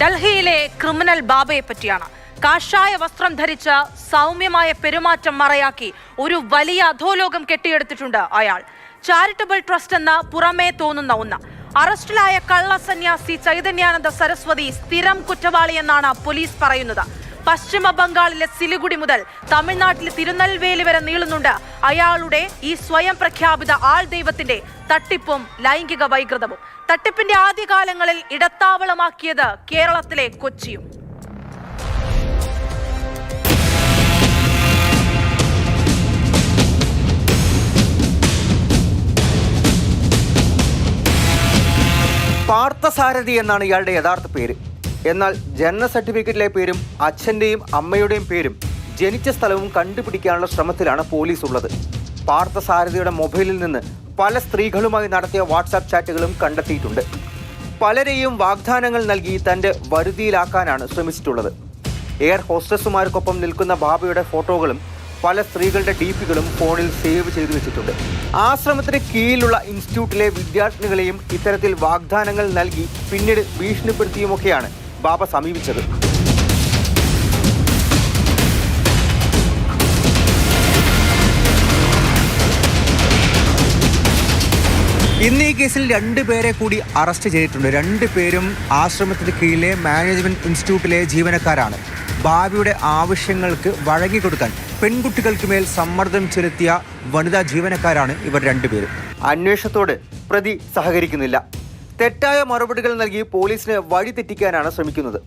ഡൽഹിയിലെ ക്രിമിനൽ ബാബയെ പറ്റിയാണ്. കാഷായ വസ്ത്രം ധരിച്ച് സൗമ്യമായ പെരുമാറ്റം മറയാക്കി ഒരു വലിയ അധോലോകം കെട്ടിയെടുത്തിട്ടുണ്ട് അയാൾ. ചാരിറ്റബിൾ ട്രസ്റ്റ് എന്ന പുറമേ തോന്നുന്ന ഒന്ന്. അറസ്റ്റിലായ കള്ളസന്യാസി ചൈതന്യാനന്ദ സരസ്വതി സ്ഥിരം കുറ്റവാളിയെന്നാണ് പോലീസ് പറയുന്നത്. പശ്ചിമ ബംഗാളിലെ സിലിഗുഡി മുതൽ തമിഴ്നാട്ടിലെ തിരുനെൽവേലി വരെ നീളുന്നുണ്ട്. അയാളുടെ ഈ സ്വയം പ്രഖ്യാപിത ആൾ ദൈവത്തിന്റെ തട്ടിപ്പും ലൈംഗിക വൈകൃതവും. തട്ടിപ്പിന്റെ ആദ്യകാലങ്ങളിൽ ഇടത്താവളമാക്കിയത് കേരളത്തിലെ കൊച്ചിയും. പാർത്ഥസാരഥി എന്നാണ് ഇയാളുടെ യഥാർത്ഥ പേര്. എന്നാൽ ജനന സർട്ടിഫിക്കറ്റിലെ പേരും അച്ഛന്റെയും അമ്മയുടെയും പേരും ജനിച്ച സ്ഥലവും കണ്ടുപിടിക്കാനുള്ള ശ്രമത്തിലാണ് പോലീസ് ഉള്ളത് പാർത്ഥസാരഥിയുടെ മൊബൈലിൽ നിന്ന് പല സ്ത്രീകളുമായി നടത്തിയ വാട്സാപ്പ് ചാറ്റുകളും കണ്ടെത്തിയിട്ടുണ്ട്. പലരെയും വാഗ്ദാനങ്ങൾ നൽകി തന്റെ വരുതിയിലാക്കാനാണ് ശ്രമിച്ചിട്ടുള്ളത്. എയർ ഹോസ്റ്റസുമാർക്കൊപ്പം നിൽക്കുന്ന ബാബയുടെ ഫോട്ടോകളും പല സ്ത്രീകളുടെ ഡീപ്പികളും ഫോണിൽ സേവ് ചെയ്തു വെച്ചിട്ടുണ്ട്. ആശ്രമത്തിന് കീഴിലുള്ള ഇൻസ്റ്റിറ്റ്യൂട്ടിലെ വിദ്യാർത്ഥിനികളെയും ഇത്തരത്തിൽ വാഗ്ദാനങ്ങൾ നൽകി പിന്നീട് ഭീഷണിപ്പെടുത്തിയുമൊക്കെയാണ് ബാബ സമീപിച്ചത്. ഇന്ന് ഈ കേസിൽ രണ്ട് പേരെ കൂടി അറസ്റ്റ് ചെയ്തിട്ടുണ്ട്. രണ്ട് പേരും ആശ്രമത്തിന് കീഴിലെ മാനേജ്മെന്റ് ഇൻസ്റ്റിറ്റ്യൂട്ടിലെ ജീവനക്കാരാണ്. ഭാവിയുടെ ആവശ്യങ്ങൾക്ക് വഴങ്ങിക്കൊടുക്കാൻ പെൺകുട്ടികൾക്ക് മേൽ സമ്മർദ്ദം ചെലുത്തിയ വനിതാ ജീവനക്കാരാണ് ഇവർ രണ്ടുപേരും അന്വേഷണത്തോട് പ്രതി സഹകരിക്കുന്നില്ല. തെറ്റായ മറുപടികൾ നൽകി പോലീസിന് വഴിതെറ്റിക്കാനാണ് ശ്രമിക്കുന്നത്.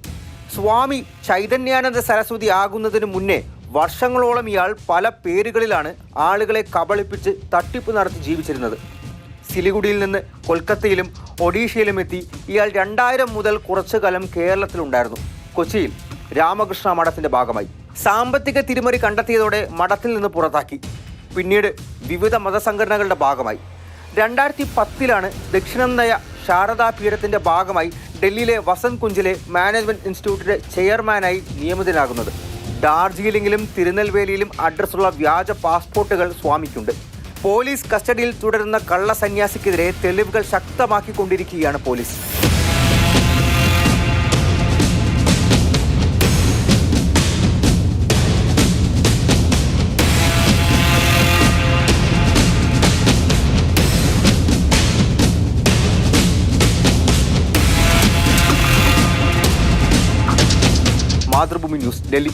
സ്വാമി ചൈതന്യാനന്ദ സരസ്വതി ആകുന്നതിന് മുന്നേ വർഷങ്ങളോളം ഇയാൾ പല പേരുകളിലാണ് ആളുകളെ കബളിപ്പിച്ച് തട്ടിപ്പ് നടത്തി ജീവിച്ചിരുന്നത്. സിലിഗുഡിയിൽ നിന്ന് കൊൽക്കത്തയിലും ഒഡീഷയിലും എത്തി ഇയാൾ രണ്ടായിരം മുതൽ കുറച്ചു കാലം കേരളത്തിലുണ്ടായിരുന്നു. കൊച്ചിയിൽ രാമകൃഷ്ണ മഠത്തിന്റെ ഭാഗമായി. സാമ്പത്തിക തിരിമറി കണ്ടെത്തിയതോടെ മഠത്തിൽ നിന്ന് പുറത്താക്കി. പിന്നീട് വിവിധ മതസംഘടനകളുടെ ഭാഗമായി. രണ്ടായിരത്തി പത്തിലാണ് ദക്ഷിണനയ ശാരദാ പീഠത്തിന്റെ ഭാഗമായി ഡൽഹിയിലെ വസന്ത് കുഞ്ചിലെ മാനേജ്മെന്റ് ഇൻസ്റ്റിറ്റ്യൂട്ടിന്റെ ചെയർമാനായി നിയമിതനാകുന്നത്. ഡാർജിലിംഗിലും തിരുനെൽവേലിയിലും അഡ്രസ്സുള്ള വ്യാജ പാസ്പോർട്ടുകൾ സ്വാമിക്കുണ്ട്. പോലീസ് കസ്റ്റഡിയിൽ തുടരുന്ന കള്ളസന്യാസിക്കെതിരെ തെളിവുകൾ ശക്തമാക്കിക്കൊണ്ടിരിക്കുകയാണ് പോലീസ്. ආදරපු මිනිස් ඩෙලි